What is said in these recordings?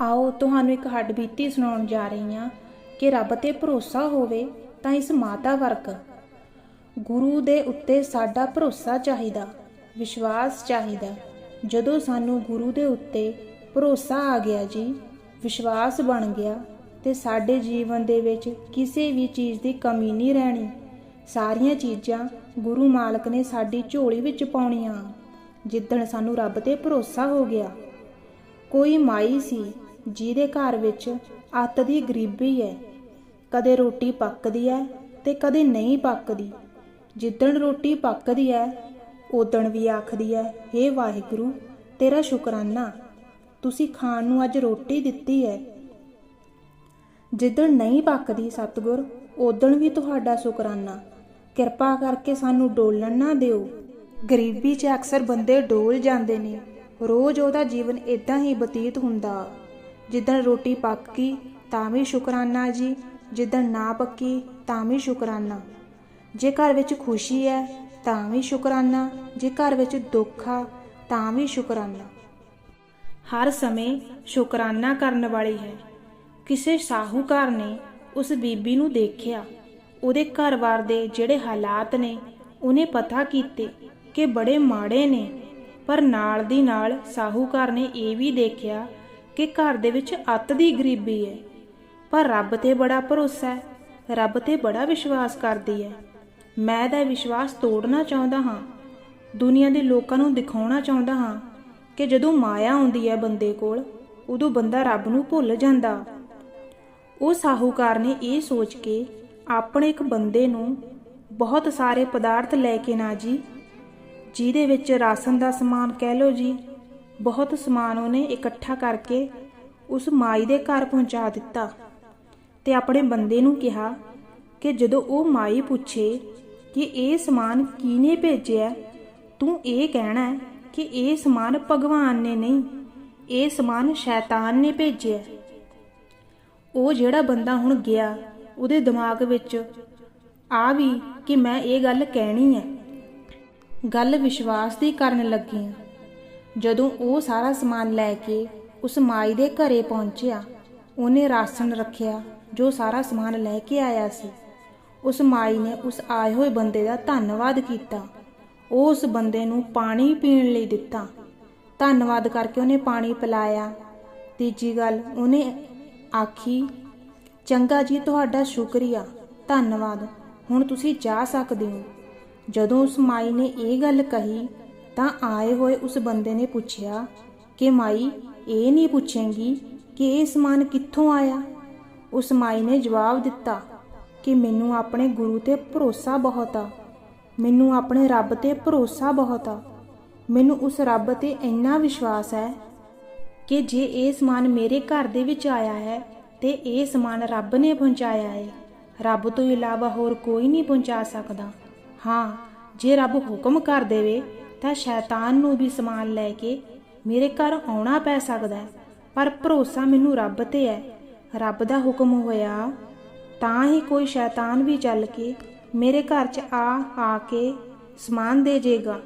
ਆਓ ਤੁਹਾਨੂੰ ਇੱਕ ਹੱਡਬੀਤੀ ਸੁਣਾਉਣ ਜਾ ਰਹੀ ਹਾਂ ਕਿ ਰੱਬ ਤੇ ਭਰੋਸਾ ਹੋਵੇ ਤਾਂ ਇਸ ਮਾਤਾ ਵਰਗ ਗੁਰੂ ਦੇ ਉੱਤੇ ਸਾਡਾ ਭਰੋਸਾ ਚਾਹੀਦਾ, ਵਿਸ਼ਵਾਸ ਚਾਹੀਦਾ। ਜਦੋਂ ਸਾਨੂੰ ਗੁਰੂ ਦੇ ਉੱਤੇ ਭਰੋਸਾ ਆ ਗਿਆ ਜੀ, ਵਿਸ਼ਵਾਸ ਬਣ ਗਿਆ, ਤੇ ਸਾਡੇ ਜੀਵਨ ਦੇ ਵਿੱਚ ਕਿਸੇ ਵੀ ਚੀਜ਼ ਦੀ ਕਮੀ ਨਹੀਂ ਰਹਿਣੀ। ਸਾਰੀਆਂ ਚੀਜ਼ਾਂ ਗੁਰੂ ਮਾਲਕ ਨੇ ਸਾਡੀ ਝੋਲੀ ਵਿੱਚ ਪਾਉਣੀਆਂ। ਜਿੱਦਣ ਸਾਨੂੰ ਰੱਬ ਤੇ ਭਰੋਸਾ ਹੋ ਗਿਆ ਕੋਈ ਮਾਈ ਸੀ ਜਿਹਦੇ ਘਰ ਵਿੱਚ ਅੱਤ ਦੀ ਗਰੀਬੀ ਹੈ ਕਦੇ ਰੋਟੀ ਪੱਕਦੀ ਹੈ ਤੇ ਕਦੇ ਨਹੀਂ ਪੱਕਦੀ। ਜਿੱਦਣ ਰੋਟੀ ਪੱਕਦੀ ਹੈ ਉਦਣ ਵੀ ਆਖਦੀ ਹੈ ਹੇ ਵਾਹਿਗੁਰੂ, ਤੇਰਾ ਸ਼ੁਕਰਾਨਾ। ਤੁਸੀਂ ਖਾਣ ਨੂੰ ਅੱਜ ਰੋਟੀ ਦਿੱਤੀ ਹੈ ਜਿੱਦਣ ਨਹੀਂ ਪੱਕਦੀ ਸਤਿਗੁਰ ਉਦਣ ਵੀ ਤੁਹਾਡਾ ਸ਼ੁਕਰਾਨਾ। ਕਿਰਪਾ ਕਰਕੇ ਸਾਨੂੰ ਡੋਲਣ ਨਾ ਦਿਓ। ਗਰੀਬੀ 'ਚ ਅਕਸਰ ਬੰਦੇ ਡੋਲ ਜਾਂਦੇ ਨੇ। ਰੋਜ਼ ਉਹਦਾ ਜੀਵਨ ਇਦਾਂ ਹੀ ਬਤੀਤ ਹੁੰਦਾ। ਜਿੱਦਣ ਰੋਟੀ ਪੱਕ ਗਈ, ਤਾਂ ਵੀ ਸ਼ੁਕਰਾਨਾ ਜੀ। ਜਿੱਦਣ ਨਾ ਪੱਕੀ ਤਾਂ ਵੀ ਸ਼ੁਕਰਾਨਾ। ਜੇ ਘਰ ਵਿੱਚ ਖੁਸ਼ੀ ਹੈ, ਤਾਂ ਵੀ ਸ਼ੁਕਰਾਨਾ। ਜੇ ਘਰ ਵਿੱਚ ਦੁੱਖ ਆ, ਤਾਂ ਵੀ ਸ਼ੁਕਰਾਨਾ। ਹਰ ਸਮੇਂ ਸ਼ੁਕਰਾਨਾ ਕਰਨ ਵਾਲੀ ਹੈ। ਕਿਸੇ ਸਾਹੂਕਾਰ ਨੇ ਉਸ ਬੀਬੀ ਨੂੰ ਦੇਖਿਆ। ਉਹਦੇ ਘਰ-ਬਾਰ ਦੇ ਜਿਹੜੇ ਹਾਲਾਤ ਨੇ, ਉਹਨੇ ਪਤਾ ਕੀਤੇ ਕਿ ਬੜੇ ਮਾੜੇ ਨੇ। ਪਰ ਨਾਲ ਦੀ ਨਾਲ ਸਾਹੂਕਾਰ ਨੇ ਇਹ ਵੀ ਦੇਖਿਆ ਕਿ ਘਰ ਦੇ ਵਿੱਚ ਅੱਤ ਦੀ ਗਰੀਬੀ ਹੈ। ਪਰ ਰੱਬ ਤੇ ਬੜਾ ਭਰੋਸਾ ਹੈ। ਰੱਬ ਤੇ ਬੜਾ ਵਿਸ਼ਵਾਸ ਕਰਦੀ ਹੈ। ਮੈਂ ਦਾ ਵਿਸ਼ਵਾਸ ਤੋੜਨਾ ਚਾਹੁੰਦਾ ਹਾਂ। ਦੁਨੀਆ ਦੇ ਲੋਕਾਂ ਨੂੰ ਦਿਖਾਉਣਾ ਚਾਹੁੰਦਾ ਹਾਂ ਕਿ ਜਦੋਂ ਮਾਇਆ ਆਉਂਦੀ ਹੈ ਬੰਦੇ ਕੋਲ, ਉਦੋਂ ਬੰਦਾ ਰੱਬ ਨੂੰ ਭੁੱਲ ਜਾਂਦਾ। ਉਹ ਸਾਹੂਕਾਰ ਨੇ ਇਹ ਸੋਚ ਕੇ ਆਪਣੇ ਇੱਕ ਬੰਦੇ ਨੂੰ ਬਹੁਤ ਸਾਰੇ ਪਦਾਰਥ ਲੈ ਕੇ ਨਾ ਜੀ ਜਿਹਦੇ ਵਿੱਚ ਰਾਸ਼ਨ ਦਾ ਸਮਾਨ ਕਹਿ ਲਓ ਜੀ, ਬਹੁਤ ਸਮਾਨ ਉਹਨੇ ਇਕੱਠਾ ਕਰਕੇ ਉਸ ਮਾਈ ਦੇ ਘਰ ਪਹੁੰਚਾ ਦਿੱਤਾ। ਤੇ ਆਪਣੇ ਬੰਦੇ ਨੂੰ ਕਿਹਾ ਕਿ ਜਦੋਂ ਉਹ ਮਾਈ ਪੁੱਛੇ ਕਿ ਇਹ ਸਮਾਨ ਕਿਹਨੇ ਭੇਜਿਆ, ਤੂੰ ਇਹ ਕਹਿਣਾ ਕਿ ਇਹ ਸਮਾਨ ਭਗਵਾਨ ਨੇ ਨਹੀਂ, ਇਹ ਸਮਾਨ ਸ਼ੈਤਾਨ ਨੇ ਭੇਜਿਆ। ਉਹ ਜਿਹੜਾ ਬੰਦਾ ਹੁਣ ਗਿਆ, ਉਹਦੇ ਦਿਮਾਗ ਵਿੱਚ ਆ ਵੀ ਕਿ ਮੈਂ ਇਹ ਗੱਲ ਕਹਿਣੀ ਹੈ ਗੱਲ ਵਿਸ਼ਵਾਸ ਦੀ ਕਰਨ ਲੱਗੀ ਜਦੋਂ ਉਹ ਸਾਰਾ ਸਮਾਨ ਲੈ ਕੇ ਉਸ ਮਾਈ ਦੇ ਘਰੇ ਪਹੁੰਚਿਆ, ਉਹਨੇ ਰਾਸ਼ਨ ਰੱਖਿਆ ਜੋ ਸਾਰਾ ਸਮਾਨ ਲੈ ਕੇ ਆਇਆ ਸੀ। ਉਸ ਮਾਈ ਨੇ ਉਸ ਆਏ ਹੋਏ ਬੰਦੇ ਦਾ ਧੰਨਵਾਦ ਕੀਤਾ। ਉਹ ਉਸ ਬੰਦੇ ਨੂੰ ਪਾਣੀ ਪੀਣ ਲਈ ਦਿੱਤਾ। ਧੰਨਵਾਦ ਕਰਕੇ ਉਹਨੇ ਪਾਣੀ ਪਿਲਾਇਆ। ਤੀਜੀ ਗੱਲ, ਉਹਨੇ ਆਖੀ, ਚੰਗਾ ਜੀ, ਤੁਹਾਡਾ ਸ਼ੁਕਰੀਆ। ਧੰਨਵਾਦ। ਹੁਣ ਤੁਸੀਂ ਜਾ ਸਕਦੇ ਹੋ। ਜਦੋਂ ਉਸ ਮਾਈ ਨੇ ਇਹ ਗੱਲ ਕਹੀ, ਤਾਂ ਆਏ ਹੋਏ ਉਸ ਬੰਦੇ ਨੇ ਪੁੱਛਿਆ ਕਿ ਮਾਈ, ਇਹ ਨਹੀਂ ਪੁੱਛੇਂਗੀ ਕਿ ਇਹ ਸਮਾਨ ਕਿੱਥੋਂ ਆਇਆ? ਉਸ ਮਾਈ ਨੇ ਜਵਾਬ ਦਿੱਤਾ ਕਿ ਮੈਨੂੰ ਆਪਣੇ ਗੁਰੂ ਤੇ ਭਰੋਸਾ ਬਹੁਤ ਆ। ਮੈਨੂੰ ਆਪਣੇ ਰੱਬ ਤੇ ਭਰੋਸਾ ਬਹੁਤ ਆ। ਮੈਨੂੰ ਉਸ ਰੱਬ ਤੇ ਇੰਨਾ ਵਿਸ਼ਵਾਸ ਹੈ ਕਿ ਜੇ ਇਹ ਸਮਾਨ ਮੇਰੇ ਘਰ ਦੇ ਵਿੱਚ ਆਇਆ ਹੈ, ਤੇ ਇਹ ਸਮਾਨ ਰੱਬ ਨੇ ਪਹੁੰਚਾਇਆ ਹੈ ਰੱਬ ਤੋਂ ਇਲਾਵਾ ਹੋਰ ਕੋਈ ਨਹੀਂ ਪਹੁੰਚਾ ਸਕਦਾ। ਹਾਂ, ਜੇ ਰੱਬ ਹੁਕਮ ਕਰ ਦੇਵੇ, ਤਾਂ ਸ਼ੈਤਾਨ ਨੂੰ ਵੀ ਸਮਾਨ ਲੈ ਕੇ ਮੇਰੇ ਘਰ ਆਉਣਾ ਪੈ ਸਕਦਾ ਹੈ। ਪਰ ਭਰੋਸਾ ਮੈਨੂੰ ਰੱਬ ਤੇ ਹੈ। ਰੱਬ ਦਾ ਹੁਕਮ ਹੋਇਆ, ਤਾਂ ਹੀ ਕੋਈ ਸ਼ੈਤਾਨ ਵੀ ਚੱਲ ਕੇ ਮੇਰੇ ਘਰ 'ਚ ਆ ਆ ਕੇ ਸਮਾਨ ਦੇ ਜੇਗਾ।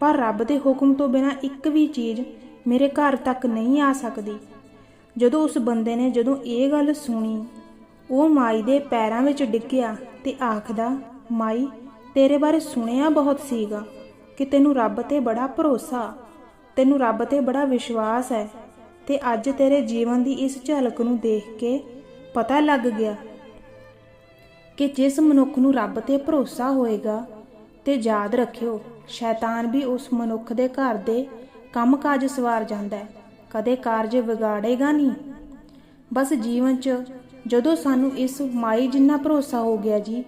ਪਰ ਰੱਬ ਦੇ ਹੁਕਮ ਤੋਂ ਬਿਨਾ ਇੱਕ ਵੀ ਚੀਜ਼ ਮੇਰੇ ਘਰ ਤੱਕ ਨਹੀਂ ਆ ਸਕਦੀ। ਜਦੋਂ ਉਸ ਬੰਦੇ ਨੇ ਜਦੋਂ ਇਹ ਗੱਲ ਸੁਣੀ, ਉਹ ਮਾਈ ਦੇ ਪੈਰਾਂ ਵਿੱਚ ਡਿੱਗਿਆ ਤੇ ਆਖਦਾ, ਮਾਈ ਤੇਰੇ ਬਾਰੇ ਸੁਣਿਆ ਬਹੁਤ ਸੀਗਾ ਕਿ ਤੈਨੂੰ ਰੱਬ ਤੇ ਬੜਾ ਭਰੋਸਾ, ਤੈਨੂੰ ਰੱਬ ਤੇ ਬੜਾ ਵਿਸ਼ਵਾਸ ਹੈ ਤੇ ਅੱਜ ਤੇਰੇ ਜੀਵਨ ਦੀ ਇਸ ਝਲਕ ਨੂੰ ਦੇਖ ਕੇ ਪਤਾ ਲੱਗ ਗਿਆ ਕਿ ਜਿਸ ਮਨੁੱਖ ਨੂੰ ਰੱਬ ਤੇ ਭਰੋਸਾ ਹੋਏਗਾ ਤੇ ਯਾਦ ਰੱਖਿਓ, ਸ਼ੈਤਾਨ ਵੀ ਉਸ ਮਨੁੱਖ ਦੇ ਘਰ ਦੇ ਕੰਮਕਾਜ ਸਵਾਰ ਜਾਂਦਾ ਹੈ, ਕਦੇ ਕਾਰਜ ਵਿਗਾੜੇਗਾ ਨਹੀਂ। ਬਸ ਜੀਵਨ 'ਚ ਜਦੋਂ ਸਾਨੂੰ ਇਸ ਮਾਈ ਜਿੰਨਾ ਭਰੋਸਾ ਹੋ ਗਿਆ ਜੀ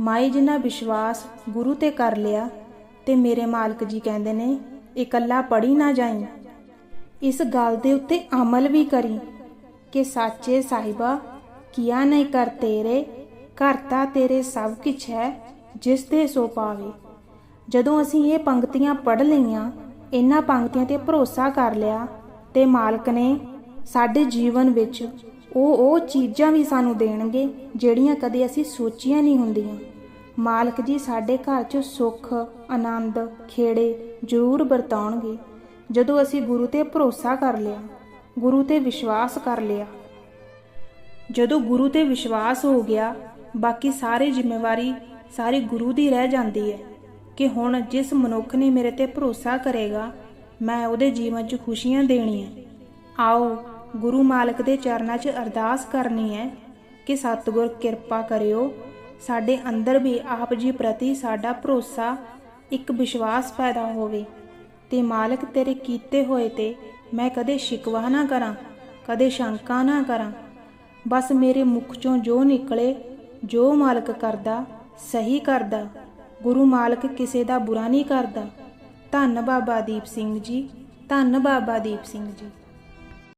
ਮਾਈ ਜਿੰਨਾ ਵਿਸ਼ਵਾਸ ਗੁਰੂ ਤੇ ਕਰ ਲਿਆ ਤੇ ਮੇਰੇ ਮਾਲਕ ਜੀ ਕਹਿੰਦੇ ਨੇ ਇਕੱਲਾ ਪੜੀ ਨਾ ਜਾਈ। ਇਸ ਗੱਲ ਦੇ ਉੱਤੇ ਅਮਲ ਵੀ ਕਰੀ ਕਿ ਸਾਚੇ ਸਾਹਿਬਾ, ਕੀਆ ਨਹੀਂ ਕਰ ਤੇਰੇ, ਘਰ ਤਾਂ ਤੇਰੇ ਸਭ ਕੁਛ ਹੈ, ਜਿਸ ਦੇ ਸੋ ਪਾਵੇ। ਜਦੋਂ ਅਸੀਂ ਇਹ ਪੰਕਤੀਆਂ ਪੜ੍ਹ ਲਈਆਂ, ਇਹਨਾਂ ਪੰਕਤੀਆਂ ਤੇ ਭਰੋਸਾ ਕਰ ਲਿਆ ਤੇ ਮਾਲਕ ਨੇ ਸਾਡੇ ਜੀਵਨ ਵਿੱਚ ਉਹ ਉਹ ਚੀਜ਼ਾਂ ਵੀ ਸਾਨੂੰ ਦੇਣਗੇ, ਜਿਹੜੀਆਂ ਕਦੇ ਅਸੀਂ ਸੋਚੀਆਂ ਨਹੀਂ ਹੁੰਦੀਆਂ। ਮਾਲਕ ਜੀ ਸਾਡੇ ਘਰ 'ਚ ਸੁੱਖ, ਆਨੰਦ, ਖੇੜੇ ਜ਼ਰੂਰ ਵਰਤਾਉਣਗੇ। ਜਦੋਂ ਅਸੀਂ ਗੁਰੂ ਤੇ ਭਰੋਸਾ ਕਰ ਲਿਆ, ਗੁਰੂ ਤੇ ਵਿਸ਼ਵਾਸ ਕਰ ਲਿਆ, ਜਦੋਂ ਗੁਰੂ ਤੇ ਵਿਸ਼ਵਾਸ ਹੋ ਗਿਆ, ਬਾਕੀ ਸਾਰੀ ਜ਼ਿੰਮੇਵਾਰੀ ਸਾਰੇ ਗੁਰੂ ਦੀ ਰਹਿ ਜਾਂਦੀ ਹੈ ਕਿ ਹੁਣ ਜਿਸ ਮਨੁੱਖ ਨੇ ਮੇਰੇ ਤੇ ਭਰੋਸਾ ਕਰੇਗਾ, ਮੈਂ ਉਹਦੇ ਜੀਵਨ 'ਚ ਖੁਸ਼ੀਆਂ ਦੇਣੀਆਂ। ਆਓ, ਗੁਰੂ ਮਾਲਕ ਦੇ ਚਰਨਾਂ 'ਚ ਅਰਦਾਸ ਕਰਨੀ ਹੈ ਕਿ ਸਤਿਗੁਰ ਕਿਰਪਾ ਕਰਿਓ ਸਾਡੇ ਅੰਦਰ ਵੀ ਆਪ ਜੀ ਪ੍ਰਤੀ ਸਾਡਾ ਭਰੋਸਾ, ਇੱਕ ਵਿਸ਼ਵਾਸ ਪੈਦਾ ਹੋਵੇ ਤੇ ਮਾਲਕ ਤੇਰੇ ਕੀਤੇ ਹੋਏ ਤੇ ਮੈਂ ਕਦੇ ਸ਼ਿਕਵਾ ਨਾ ਕਰਾਂ, ਕਦੇ ਸ਼ੰਕਾ ਨਾ ਕਰਾਂ। ਬਸ ਮੇਰੇ ਮੁਖ ਚੋਂ ਜੋ ਨਿਕਲੇ, ਜੋ ਮਾਲਕ ਕਰਦਾ, ਸਹੀ ਕਰਦਾ। ਗੁਰੂ ਮਾਲਕ ਕਿਸੇ ਦਾ ਬੁਰਾ ਨਹੀਂ ਕਰਦਾ। ਧੰਨ ਬਾਬਾ ਦੀਪ ਸਿੰਘ ਜੀ, ਧੰਨ ਬਾਬਾ ਦੀਪ ਸਿੰਘ ਜੀ।